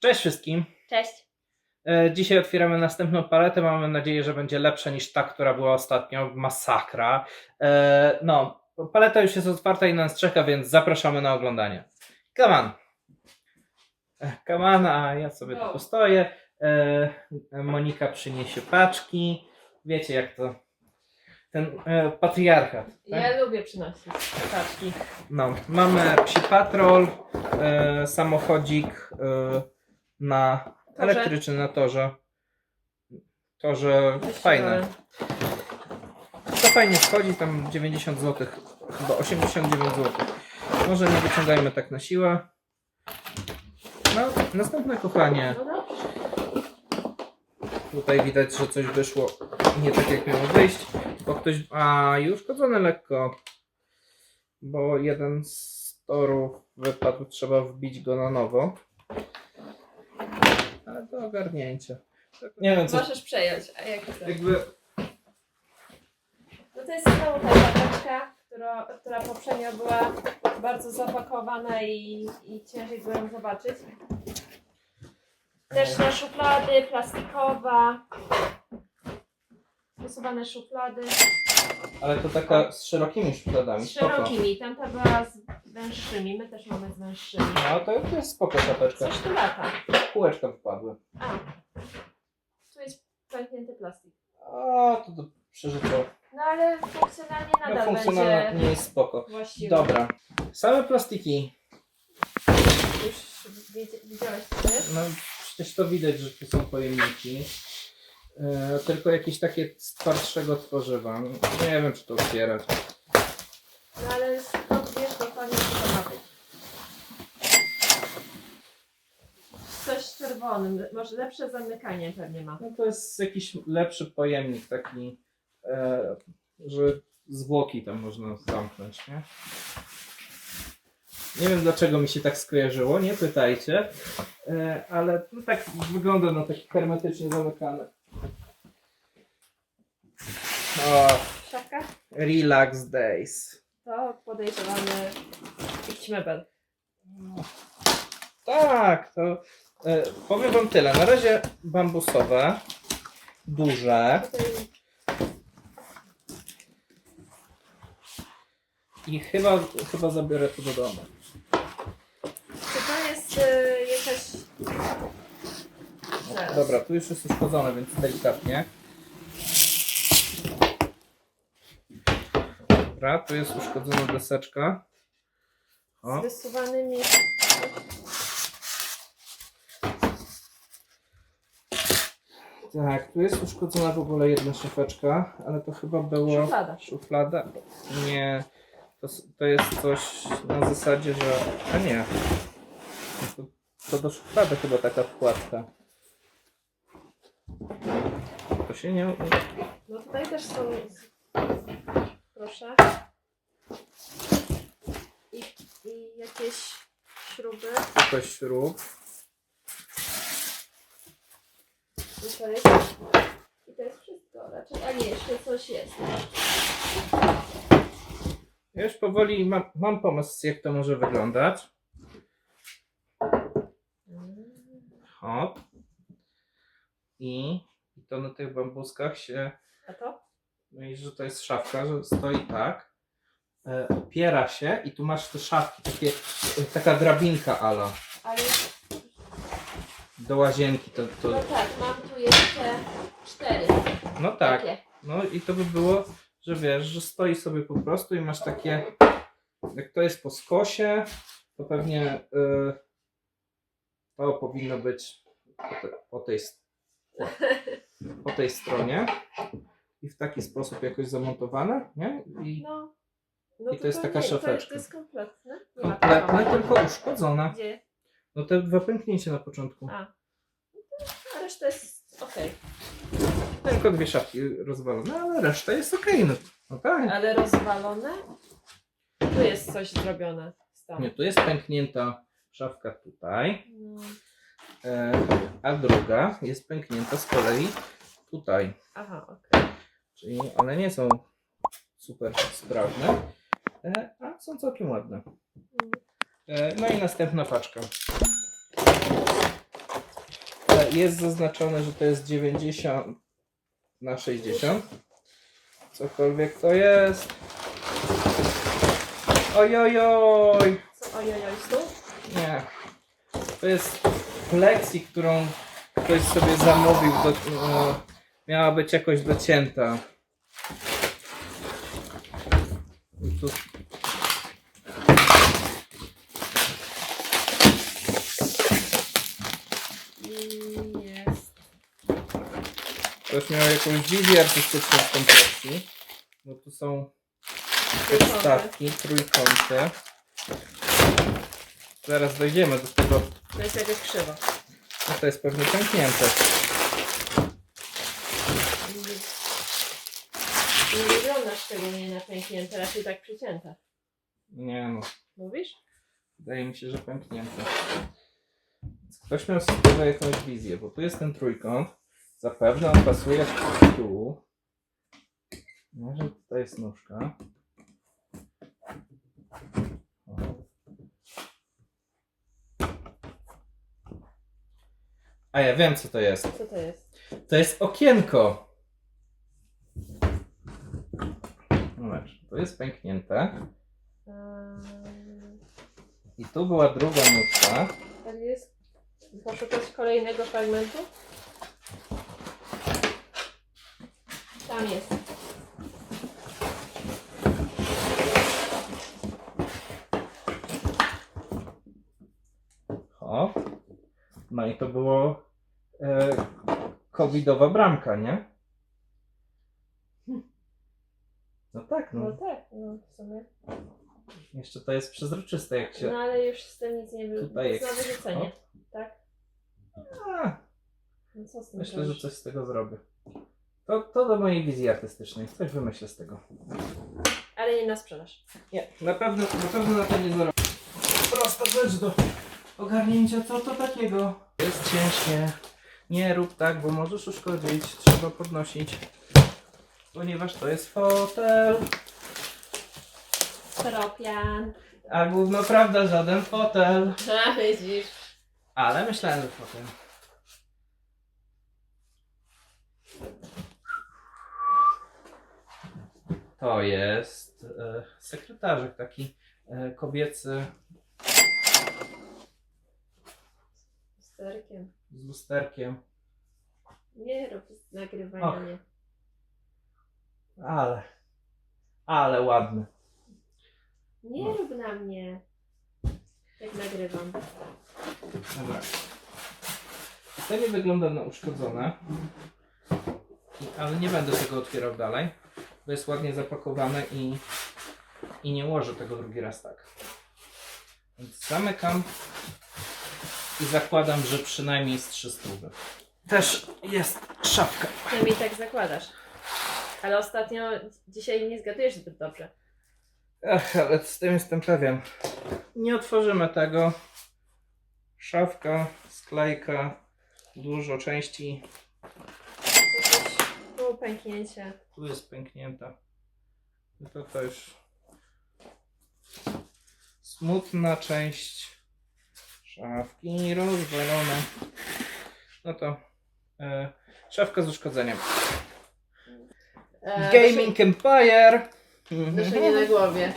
Cześć wszystkim. Cześć. E, Dzisiaj otwieramy następną paletę. Mamy nadzieję, że będzie lepsza niż ta, która była ostatnio. Masakra. E, No, paleta już jest otwarta i nas czeka, więc zapraszamy na oglądanie. Come on. E, Come on, a ja sobie tu postoję. E, Monika przyniesie paczki. Wiecie jak to. Ten patriarchat. tak? Ja lubię przynosić paczki. No, mamy psi patrol, samochodzik na Torze. elektryczny na torze. Torze fajne. To fajnie wchodzi, tam 90 zł, chyba 89 zł. Może nie wyciągajmy tak na siłę. No, następne kochanie. No. Tutaj widać, że coś wyszło nie tak jak miało wyjść, bo ktoś. A, już uszkodzony lekko. Bo jeden z torów wypadł, trzeba wbić go na nowo. Do ogarnięcia. Nie wiem co. Możesz przejąć, a jak chcesz. Jakby. No to jest znowu ta paczka, która, która poprzednio była bardzo zapakowana i, i ciężej było ją zobaczyć. Też na szuflady, plastikowa. Szuflady. Ale to taka z szerokimi szufladami. Z Spoko. szerokimi. Tamta była z węższymi. My też mamy z węższymi. No to, to jest spoko czapeczka. Coś tu lata. Kółeczka wpadły. A. Tu jest pęknięty plastik. A, to, to przeżyto. No ale funkcjonalnie No, nadal funkcjonalna będzie nie jest spoko. właściwy. Dobra. Same plastiki. Już widzi- widziałeś co to jest? No przecież to widać, że tu są pojemniki. E, tylko jakieś takie z twardszego tworzywa. Nie wiem, czy to otwierać. No ale skąd wiesz dokładnie co to ma być? Coś z czerwonym, może lepsze zamykanie pewnie ma. No to jest jakiś lepszy pojemnik, taki, e, że zwłoki tam można zamknąć, nie? Nie wiem dlaczego mi się tak skojarzyło, nie pytajcie, e, ale no tak wygląda na taki hermetycznie zamykany. O, Szafka? relax days. To podejrzewamy jakiś mebel. Tak, to e, powiem wam tyle. Na razie bambusowe, duże Tutaj i chyba, chyba zabiorę to do domu. czy to jest y, jakaś... Zaraz. Dobra, tu już jest uszkodzone, więc delikatnie. Dobra, tu jest uszkodzona deseczka. O, Z wysuwanymi... tak, tu jest uszkodzona w ogóle jedna szafeczka, ale to chyba było... Szuflada. Szuflada? Nie. To, to jest coś na zasadzie, że... A nie. To, to do szuflady chyba taka wkładka. To się nie... No tutaj też są... Proszę. I, i jakieś śruby. To śrub. Jest, I to jest wszystko raczej. A nie, jeszcze coś jest. Ja już powoli mam, mam pomysł, jak to może wyglądać. Hop. I to na tych bambuskach się... A to? No i że to jest szafka, że stoi tak. E, opiera się i tu masz te szafki, takie, e, taka drabinka ala Ale do łazienki. To, no to, tak, mam tu jeszcze cztery. no tak, Takie. no i to by było, że wiesz, że stoi sobie po prostu i masz takie, jak to jest po skosie, to pewnie e, to powinno być po, te, po, tej, s- po tej stronie i w taki sposób jakoś zamontowane, nie? I No. no I to jest taka nie, To, szafeczka. to jest kompletne. Nie ma kompletne, takiego. tylko uszkodzone. Gdzie? No te dwa pęknięcia na początku. A. A reszta jest okej. Tylko dwie szafki rozwalone, ale reszta jest okej. no, no tak. Ale rozwalone? Tu jest coś zrobione tam. Nie, tu jest pęknięta szafka tutaj, No. e, a druga jest pęknięta z kolei tutaj. Aha, okej. Czyli one nie są super sprawne, e, a są całkiem ładne. E, no i następna paczka. ale jest zaznaczone, że to jest 90 na 60. Cokolwiek to jest. Ojojoj! Co, ojoj, oj, stół? Nie. To jest plexi, którą ktoś sobie zamówił. Do, e, miała być jakoś docięta. I tu I jest. ktoś miał jakąś wizję artystyczną w koncepcji. Bo tu są podstawki, trójkąty. Zaraz dojdziemy do tego. To jest jakoś krzywo. No to jest pewnie pęknięte. Nie, nie wygląda szczególnie na pęknięte, raczej tak przycięte. Nie no. Mówisz? Wydaje mi się, że pęknięte. Więc Ktoś miał tego jakąś wizję, bo tu jest ten trójkąt. Zapewne on pasuje tu. Może tutaj jest nóżka. O. A ja wiem co to jest. Co to jest? To jest okienko. Zobacz, to jest pęknięte. Um, I tu była druga nóżka. tak jest. Poszukać kolejnego fragmentu? Tam jest. O. No i to było e, covidowa bramka, nie? No tak, No no. tak, no w sumie. Jeszcze to jest przezroczyste, jak się... No ale już z tym nic nie było. Tutaj To jest na wyrzucenie. Tak? A, No co z tym myślę, że zrobisz? coś z tego zrobię. To, to do mojej wizji artystycznej. Coś wymyślę z tego. Ale nie na sprzedaż. Nie, na pewno na, pewno na to nie zarobię. Prosta rzecz do ogarnięcia, co to takiego? Jest ciężkie. Nie rób tak, bo możesz uszkodzić. Trzeba podnosić. Ponieważ to jest fotel. Steropian. A gówno prawda, żaden fotel. A widzisz. Ale myślałem, że fotel. To jest e, sekretarzyk taki e, kobiecy Sterkiem. z lusterkiem. Nie rób nagrywania, Och. nie. Ale, ale ładny. Nie No. rób na mnie. Jak nagrywam. Dobra. To nie wygląda na uszkodzone. Ale nie będę tego otwierał dalej, bo jest ładnie zapakowane i, i nie ułożę tego drugi raz tak. Więc zamykam i zakładam, że przynajmniej z 300. Też jest szafka. Przynajmniej tak zakładasz. Ale ostatnio, dzisiaj nie zgadujesz zbyt dobrze. Ach, ale z tym jestem pewien. Nie otworzymy tego. Szafka, sklejka, dużo części. Było pęknięcie. Tu jest pęknięta. No to to już smutna część szafki rozwalona. No to e, szafka z uszkodzeniem. E, Gaming Empire. Noszenie na głowie.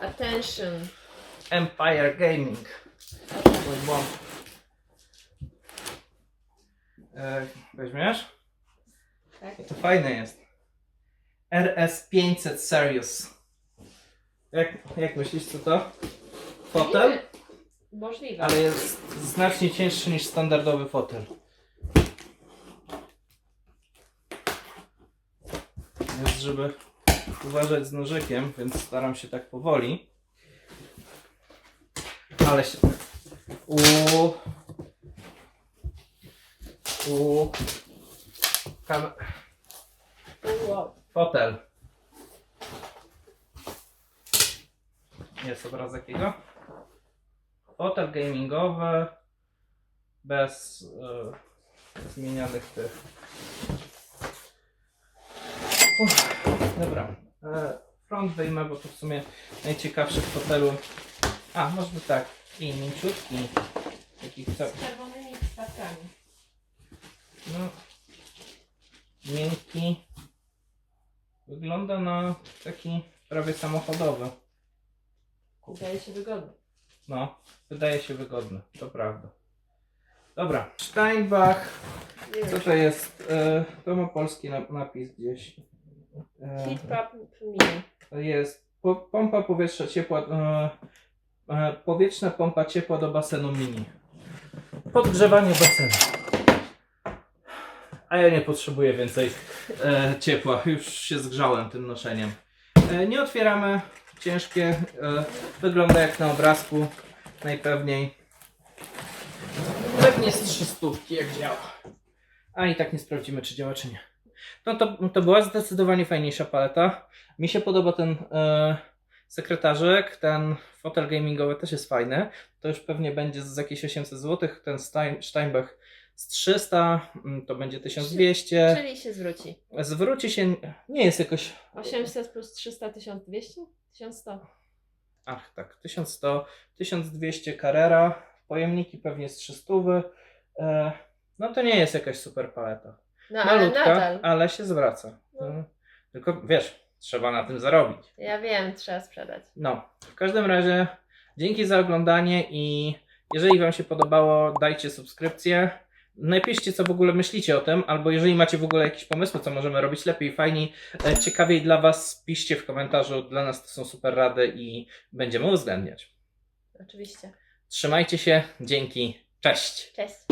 Attention. Empire Gaming. Mój błąd. E, weźmiesz? Tak. To fajne jest. RS500 Series. Jak, jak myślisz, co to? Fotel? Możliwe. Ale jest znacznie cięższy niż standardowy fotel. Jest, żeby uważać z nożykiem, więc staram się tak powoli. Ale się... Uuu. Uuu. Kam... Fotel. Jest obrazek jego. Fotel gamingowy. Bez e, zmienianych tych. Uff, dobra. E, front wyjmę, bo to w sumie najciekawsze w fotelu. A, może tak. I mięciutki. Taki co? Z czerwonymi wstawkami. No. Miękki. Wygląda na taki prawie samochodowy. Wydaje się wygodny. No, wydaje się wygodny, to prawda. Dobra, Steinbach. Co to jest? E, to ma polski na- napis gdzieś. E, Heat Prop Mini. to jest po, pompa powietrza ciepła. E, e, powietrzna pompa ciepła do basenu mini. Podgrzewanie basenu. A ja nie potrzebuję więcej e, ciepła. Już się zgrzałem tym noszeniem. E, nie otwieramy. Ciężkie. E, wygląda jak na obrazku. Najpewniej. Pewnie z 300 jak działa. A i tak nie sprawdzimy, czy działa, czy nie. No to, to była zdecydowanie fajniejsza paleta. Mi się podoba ten e, sekretarzyk, ten fotel gamingowy też jest fajny. To już pewnie będzie z jakieś 800 zł. Ten Stein, Steinbach z 300, mm, to będzie 1200. Czyli się zwróci. Zwróci się, nie jest jakoś 800 plus 300, 1200? 1100. Ach, tak, 1100, 1200 Carrera, pojemniki pewnie z 300. E, no to nie jest jakaś super paleta. No ale Malutka, nadal. ale się zwraca. No. Mm. Tylko wiesz, trzeba na tym zarobić. Ja wiem, trzeba sprzedać. No, w każdym razie dzięki za oglądanie i jeżeli Wam się podobało, dajcie subskrypcję. Napiszcie, co w ogóle myślicie o tym, albo jeżeli macie w ogóle jakieś pomysły, co możemy robić lepiej, fajniej, ciekawiej dla Was, piszcie w komentarzu. Dla nas to są super rady i będziemy uwzględniać. Oczywiście. Trzymajcie się, dzięki, cześć! Cześć.